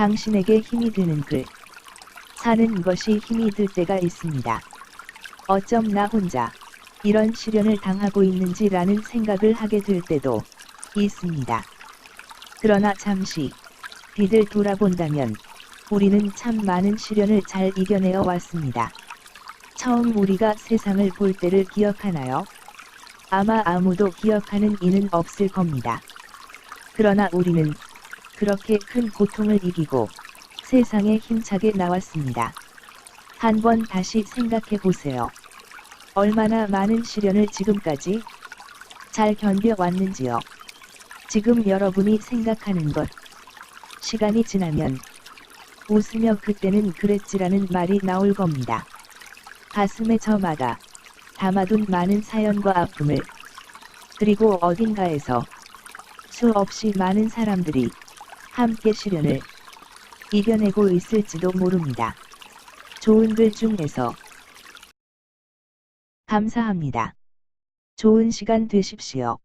당신에게 힘이 드는 글. 사는 것이 힘이 들 때가 있습니다. 어쩜 나 혼자 이런 시련을 당하고 있는지라는 생각을 하게 될 때도 있습니다. 그러나 잠시 뒤를 돌아본다면 우리는 참 많은 시련을 잘 이겨내어 왔습니다. 처음 우리가 세상을 볼 때를 기억하나요? 아마 아무도 기억하는 이는 없을 겁니다. 그러나 우리는 그렇게 큰 고통을 이기고 세상에 힘차게 나왔습니다. 한번 다시 생각해 보세요. 얼마나 많은 시련을 지금까지 잘 견뎌왔는지요. 지금 여러분이 생각하는 것. 시간이 지나면 웃으며 그때는 그랬지라는 말이 나올 겁니다. 가슴에 저마다 담아둔 많은 사연과 아픔을 그리고 어딘가에서 수없이 많은 사람들이 함께 시련을 이겨내고 있을지도 모릅니다. 좋은 글 중에서 감사합니다. 좋은 시간 되십시오.